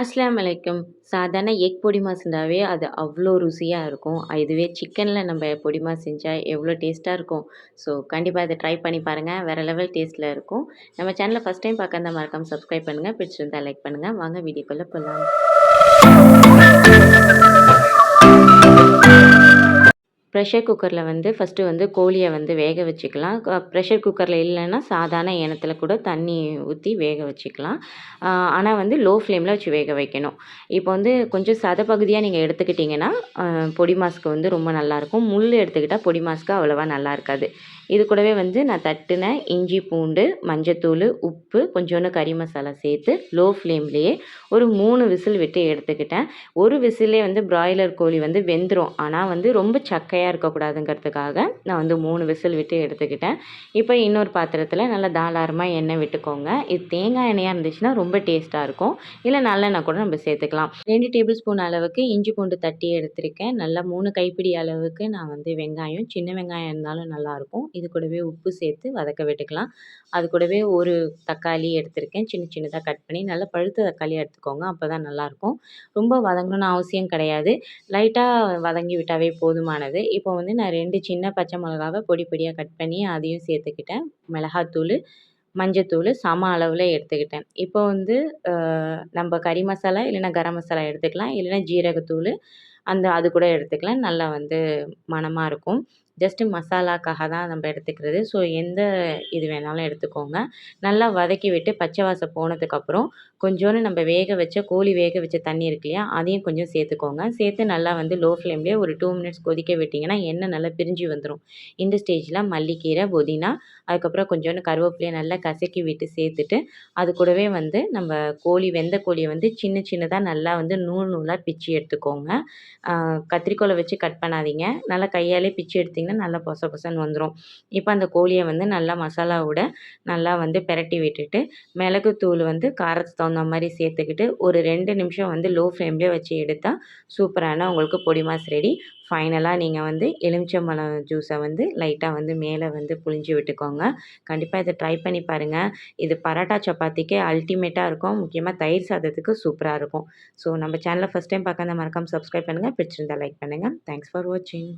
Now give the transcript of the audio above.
அஸ்லாம் வலைக்கம் சாதாரண எக் பொடிமா செஞ்சாவே அது அவ்வளோ ருசியாக இருக்கும். இதுவே சிக்கனில் நம்ம பொடிமா செஞ்சால் எவ்வளோ டேஸ்ட்டாக இருக்கும். ஸோ கண்டிப்பாக இதை ட்ரை பண்ணி பாருங்கள் வேறு லெவல் டேஸ்ட்டில் இருக்கும். நம்ம சேனலை ஃபஸ்ட் டைம் பார்க்காத இருந்தால் மறக்காம சப்ஸ்கிரைப் பண்ணுங்கள் பிடிச்சிருந்தால் லைக் பண்ணுங்கள் வாங்க வீடியோக்குள்ளே போகலாம் ப்ரெஷர் குக்கரில் வந்து ஃபஸ்ட்டு வந்து கோழியை வந்து வேக வச்சுக்கலாம். ப்ரெஷர் குக்கரில் இல்லைன்னா சாதாரண ஏனத்தில் கூட தண்ணி ஊற்றி வேக வச்சுக்கலாம். ஆனால் வந்து லோ ஃப்ளேமில் வச்சு வேக வைக்கணும். இப்போ வந்து கொஞ்சம் சத பகுதியாக நீங்கள் எடுத்துக்கிட்டிங்கன்னா பொடி மாஸ்க்கு வந்து ரொம்ப நல்லாயிருக்கும் முள் எடுத்துக்கிட்டால் பொடி மாஸ்க்கு அவ்வளோவா நல்லா இருக்காது. இது கூடவே வந்து நான் தட்டின இஞ்சி பூண்டு மஞ்சத்தூள் உப்பு கொஞ்சோண்டு கறி மசாலா சேர்த்து லோ ஃப்ளேம்லேயே ஒரு மூணு விசில் விட்டு எடுத்துக்கிட்டேன். ஒரு விசிலே வந்து பிராய்லர் கோழி வந்து வெந்துடும் ஆனால் வந்து ரொம்ப சக்கையாக இருக்கக்கூடாதுங்கிறதுக்காக நான் வந்து மூணு விசில் விட்டு எடுத்துக்கிட்டேன். இப்போ இன்னொரு பாத்திரத்தில் நல்லா தாராளமாக எண்ணெய் விட்டுக்கோங்க. இது தேங்காய் எண்ணெயாக இருந்துச்சுன்னா ரொம்ப டேஸ்ட்டாக இருக்கும். இல்லை நல்லெண்ணெய் கூட நம்ம சேர்த்துக்கலாம். ரெண்டு டேபிள் ஸ்பூன் அளவுக்கு இஞ்சி பூண்டு தட்டி எடுத்திருக்கேன். நல்லா மூணு கைப்பிடி அளவுக்கு நான் வந்து வெங்காயம் சின்ன வெங்காயம் இருந்தாலும் நல்லாயிருக்கும் இது கூடவே உப்பு சேர்த்து வதக்க விட்டுக்கலாம். அது கூடவே ஒரு தக்காளி எடுத்திருக்கேன். சின்ன சின்னதாக கட் பண்ணி நல்லா பழுத்த தக்காளி எடுத்துக்கோங்க. அப்போ தான் நல்லாயிருக்கும் ரொம்ப வதங்கணும்னு அவசியம் கிடையாது. லைட்டாக வதங்கி விட்டாவே போதுமானது. இப்போ வந்து நான் ரெண்டு சின்ன பச்சை மிளகாவை பொடி பொடியாக கட் பண்ணி அதையும் சேர்த்துக்கிட்டேன். மிளகாத்தூள் மஞ்சத்தூள் சம அளவில் எடுத்துக்கிட்டேன். இப்போ வந்து நம்ம கறி மசாலா இல்லைன்னா கரம் மசாலா எடுத்துக்கலாம். இல்லைன்னா ஜீரகத்தூள் அந்த அது கூட எடுத்துக்கலாம். நல்லா வந்து மணமாக இருக்கும். ஜஸ்ட்டு மசாலாக்காக தான் நம்ம எடுத்துக்கிறது. ஸோ எந்த இது வேணாலும் எடுத்துக்கோங்க. நல்லா வதக்கி விட்டு பச்சை வாசம் போனதுக்கப்புறம் கொஞ்சோண்டு நம்ம வேக வச்ச கோழி வேக வச்ச தண்ணி இருக்கு இல்லையா அதையும் கொஞ்சம் சேர்த்துக்கோங்க. சேர்த்து நல்லா வந்து லோ ஃப்ளேம்லேயே ஒரு டூ மினிட்ஸ் கொதிக்க விட்டிங்கன்னா எண்ணெய் நல்லா பிரிஞ்சு வந்துடும் இந்த ஸ்டேஜில் மல்லிக்கீரை புதினா அதுக்கப்புறம் கொஞ்சோண்டு கருவேப்பிலையை நல்லா கசக்கி விட்டு சேர்த்துட்டு அது கூடவே வந்து நம்ம கோழி வெந்த கோழியை வந்து சின்ன சின்னதாக நல்லா வந்து நூல் நூலாக பிச்சு எடுத்துக்கோங்க. கத்திரிக்கோலை வச்சு கட் பண்ணாதீங்க. நல்லா கையாலே பிச்சு எடுத்திங்கன்னா நல்லா பொச பொசன்னு வந்துடும் இப்போ அந்த கோழியை வந்து நல்லா மசாலாவோட நல்லா வந்து பெரட்டி விட்டுட்டு மிளகுத்தூள் வந்து காரத்துக்கு தகுந்த மாதிரி சேர்த்துக்கிட்டு ஒரு ரெண்டு நிமிஷம் வந்து லோ ஃப்ளேம்லேயே வச்சு எடுத்தால் சூப்பரான உங்களுக்கு பொடி மாஸ் ரெடி ஃபைனலாக நீங்கள் வந்து எலுமிச்சம்பழம் ஜூஸை வந்து லைட்டாக வந்து மேலே வந்து புழிஞ்சு விட்டுக்கோங்க. கண்டிப்பாக இதை ட்ரை பண்ணி பாருங்கள் இது பரோட்டா சப்பாத்திக்கு அல்டிமேட்டாக இருக்கும். முக்கியமாக தயிர் சாதத்துக்கு சூப்பராக இருக்கும். ஸோ நம்ம சேனலை ஃபஸ்ட் டைம் பார்க்காத மறக்காமல் சப்ஸ்கிரைப் பண்ணுங்கள் பிடிச்சிருந்தா லைக் பண்ணுங்கள் தேங்க்ஸ் ஃபார் வாட்சிங்